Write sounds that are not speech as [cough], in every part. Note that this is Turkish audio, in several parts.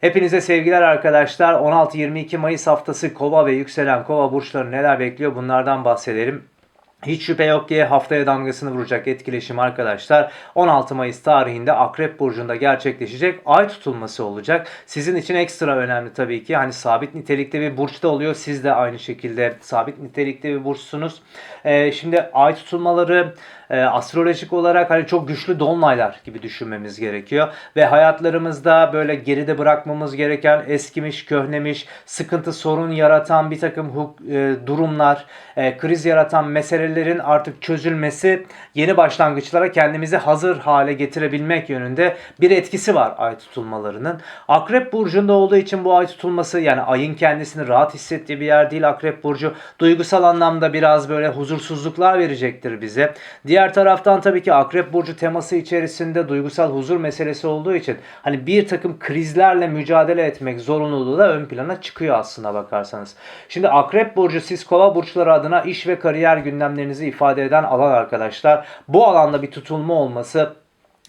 Hepinize sevgiler arkadaşlar. 16-22 Mayıs haftası Kova ve yükselen Kova burçları neler bekliyor bunlardan bahsedelim. Hiç şüphe yok ki haftaya damgasını vuracak etkileşim arkadaşlar 16 Mayıs tarihinde Akrep Burcu'nda gerçekleşecek ay tutulması olacak. Sizin için ekstra önemli tabii ki. Hani sabit nitelikte bir burçta oluyor. Siz de aynı şekilde sabit nitelikte bir burçsunuz. Ee, şimdi ay tutulmaları e, astrolojik olarak hani çok güçlü dolunaylar gibi düşünmemiz gerekiyor. Ve hayatlarımızda böyle geride bırakmamız gereken eskimiş, köhnemiş, sıkıntı, sorun yaratan bir takım huk- e, durumlar, e, kriz yaratan meselelerin artık çözülmesi, yeni başlangıçlara kendimizi hazır hale getirebilmek yönünde bir etkisi var ay tutulmalarının. Akrep burcunda olduğu için bu ay tutulması yani ayın kendisini rahat hissettiği bir yer değil Akrep burcu. Duygusal anlamda biraz böyle huzursuzluklar verecektir bize. Diğer taraftan tabii ki Akrep burcu teması içerisinde duygusal huzur meselesi olduğu için hani bir takım krizlerle mücadele etmek zorunluluğu da ön plana çıkıyor aslına bakarsanız. Şimdi Akrep burcu siz kova burçları adına iş ve kariyer gündemlerinizi ifade eden alan arkadaşlar. Bu alanda bir tutulma olması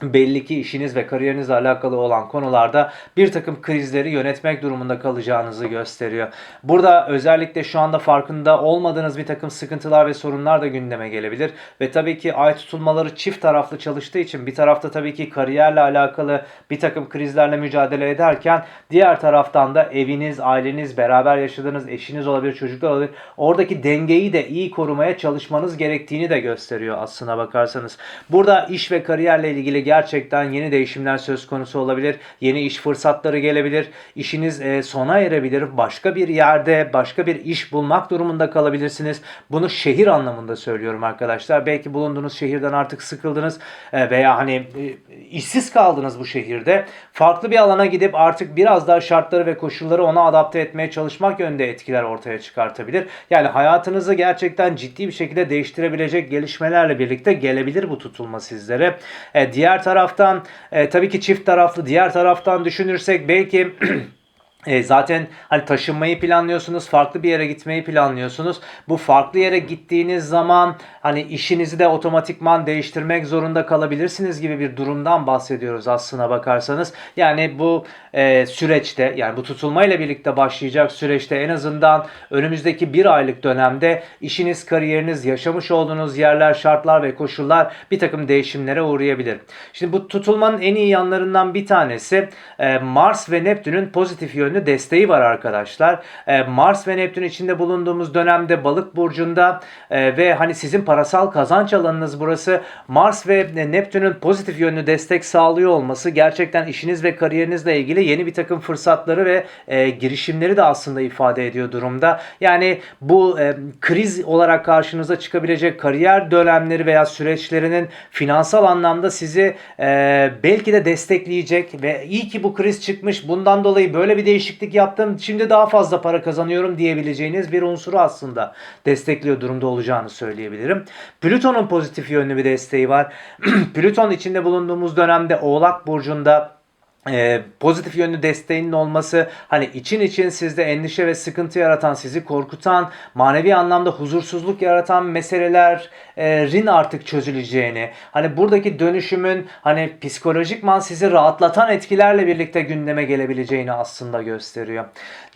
belli ki işiniz ve kariyerinizle alakalı olan konularda bir takım krizleri yönetmek durumunda kalacağınızı gösteriyor. Burada özellikle şu anda farkında olmadığınız bir takım sıkıntılar ve sorunlar da gündeme gelebilir. Ve tabii ki ay tutulmaları çift taraflı çalıştığı için bir tarafta tabii ki kariyerle alakalı bir takım krizlerle mücadele ederken diğer taraftan da eviniz, aileniz, beraber yaşadığınız eşiniz olabilir, çocuklar olabilir. Oradaki dengeyi de iyi korumaya çalışmanız gerektiğini de gösteriyor aslına bakarsanız. Burada iş ve kariyerle ilgili gerçekten yeni değişimler söz konusu olabilir. Yeni iş fırsatları gelebilir. İşiniz e, sona erebilir. Başka bir yerde başka bir iş bulmak durumunda kalabilirsiniz. Bunu şehir anlamında söylüyorum arkadaşlar. Belki bulunduğunuz şehirden artık sıkıldınız e, veya hani e, işsiz kaldınız bu şehirde. Farklı bir alana gidip artık biraz daha şartları ve koşulları ona adapte etmeye çalışmak yönünde etkiler ortaya çıkartabilir. Yani hayatınızı gerçekten ciddi bir şekilde değiştirebilecek gelişmelerle birlikte gelebilir bu tutulma sizlere. E, diğer taraftan e, tabii ki çift taraflı diğer taraftan düşünürsek belki [clears throat] E, zaten hani taşınmayı planlıyorsunuz, farklı bir yere gitmeyi planlıyorsunuz. Bu farklı yere gittiğiniz zaman hani işinizi de otomatikman değiştirmek zorunda kalabilirsiniz gibi bir durumdan bahsediyoruz aslına bakarsanız. Yani bu e, süreçte yani bu tutulmayla birlikte başlayacak süreçte en azından önümüzdeki bir aylık dönemde işiniz, kariyeriniz, yaşamış olduğunuz yerler, şartlar ve koşullar bir takım değişimlere uğrayabilir. Şimdi bu tutulmanın en iyi yanlarından bir tanesi e, Mars ve Neptün'ün pozitif yönlü desteği var arkadaşlar. E, Mars ve Neptün içinde bulunduğumuz dönemde balık burcunda e, ve hani sizin parasal kazanç alanınız burası Mars ve Neptün'ün pozitif yönlü destek sağlıyor olması gerçekten işiniz ve kariyerinizle ilgili yeni bir takım fırsatları ve e, girişimleri de aslında ifade ediyor durumda. Yani bu e, kriz olarak karşınıza çıkabilecek kariyer dönemleri veya süreçlerinin finansal anlamda sizi e, belki de destekleyecek ve iyi ki bu kriz çıkmış bundan dolayı böyle bir değişiklik yaptım şimdi daha fazla para kazanıyorum diyebileceğiniz bir unsuru aslında destekliyor durumda olacağını söyleyebilirim. Plüton'un pozitif yönlü bir desteği var. [clears throat] Plüton içinde bulunduğumuz dönemde Oğlak Burcu'nda e, pozitif yönlü desteğinin olması hani için için sizde endişe ve sıkıntı yaratan, sizi korkutan, manevi anlamda huzursuzluk yaratan meselelerin artık çözüleceğini, hani buradaki dönüşümün hani psikolojikman sizi rahatlatan etkilerle birlikte gündeme gelebileceğini aslında gösteriyor.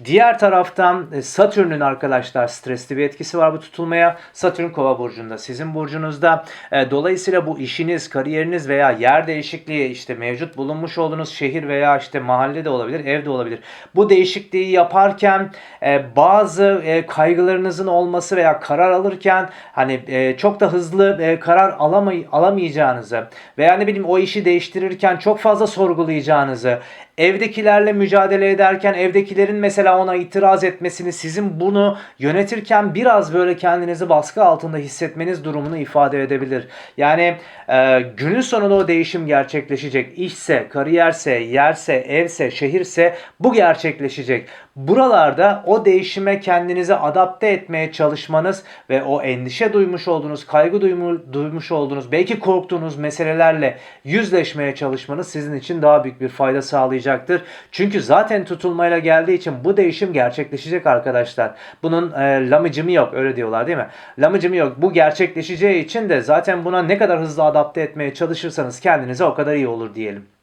Diğer taraftan e, Satürn'ün arkadaşlar stresli bir etkisi var bu tutulmaya. Satürn Kova burcunda, sizin burcunuzda. E, dolayısıyla bu işiniz, kariyeriniz veya yer değişikliği işte mevcut bulunmuş olduğunuz şehir veya işte mahalle de olabilir, ev de olabilir. Bu değişikliği yaparken e, bazı e, kaygılarınızın olması veya karar alırken hani e, çok da hızlı e, karar alamay alamayacağınızı veya ne bileyim o işi değiştirirken çok fazla sorgulayacağınızı evdekilerle mücadele ederken evdekilerin mesela ona itiraz etmesini sizin bunu yönetirken biraz böyle kendinizi baskı altında hissetmeniz durumunu ifade edebilir. Yani e, günün sonunda o değişim gerçekleşecek. İşse, kariyerse, yerse, evse, şehirse bu gerçekleşecek. Buralarda o değişime kendinizi adapte etmeye çalışmanız ve o endişe duymuş olduğunuz, kaygı duymu, duymuş olduğunuz, belki korktuğunuz meselelerle yüzleşmeye çalışmanız sizin için daha büyük bir fayda sağlayacaktır. Çünkü zaten tutulmayla geldiği için bu değişim gerçekleşecek arkadaşlar. Bunun e, lamıcımı yok öyle diyorlar değil mi? Lamıcımı yok. Bu gerçekleşeceği için de zaten buna ne kadar hızlı adapte etmeye çalışırsanız kendinize o kadar iyi olur diyelim.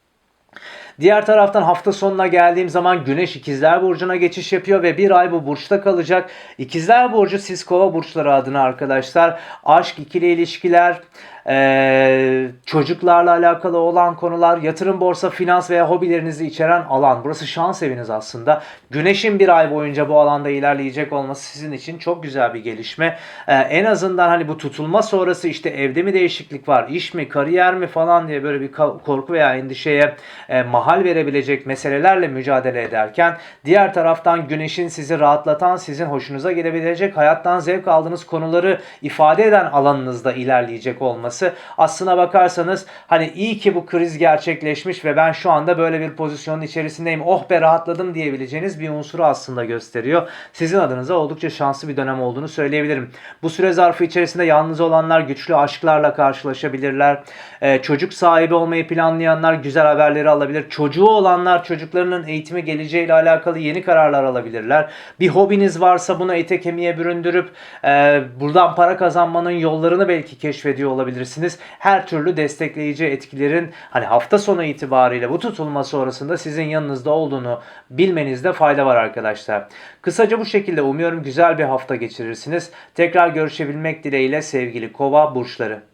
Diğer taraftan hafta sonuna geldiğim zaman Güneş İkizler Burcu'na geçiş yapıyor ve bir ay bu burçta kalacak. İkizler Burcu siz kova burçları adına arkadaşlar aşk, ikili ilişkiler, ee, çocuklarla alakalı olan konular, yatırım, borsa, finans veya hobilerinizi içeren alan. Burası şans eviniz aslında. Güneşin bir ay boyunca bu alanda ilerleyecek olması sizin için çok güzel bir gelişme. Ee, en azından hani bu tutulma sonrası işte evde mi değişiklik var, iş mi, kariyer mi falan diye böyle bir korku veya endişeye e, mahal verebilecek meselelerle mücadele ederken diğer taraftan güneşin sizi rahatlatan, sizin hoşunuza gelebilecek, hayattan zevk aldığınız konuları ifade eden alanınızda ilerleyecek olması aslına bakarsanız hani iyi ki bu kriz gerçekleşmiş ve ben şu anda böyle bir pozisyonun içerisindeyim. Oh be rahatladım diyebileceğiniz bir unsuru aslında gösteriyor. Sizin adınıza oldukça şanslı bir dönem olduğunu söyleyebilirim. Bu süre zarfı içerisinde yalnız olanlar güçlü aşklarla karşılaşabilirler. Ee, çocuk sahibi olmayı planlayanlar güzel haberleri alabilir. Çocuğu olanlar çocuklarının eğitimi geleceğiyle alakalı yeni kararlar alabilirler. Bir hobiniz varsa bunu ete kemiğe büründürüp e, buradan para kazanmanın yollarını belki keşfediyor olabilirsiniz. Her türlü destekleyici etkilerin hani hafta sonu itibariyle bu tutulma sonrasında sizin yanınızda olduğunu bilmenizde fayda var arkadaşlar. Kısaca bu şekilde umuyorum güzel bir hafta geçirirsiniz. Tekrar görüşebilmek dileğiyle sevgili kova burçları.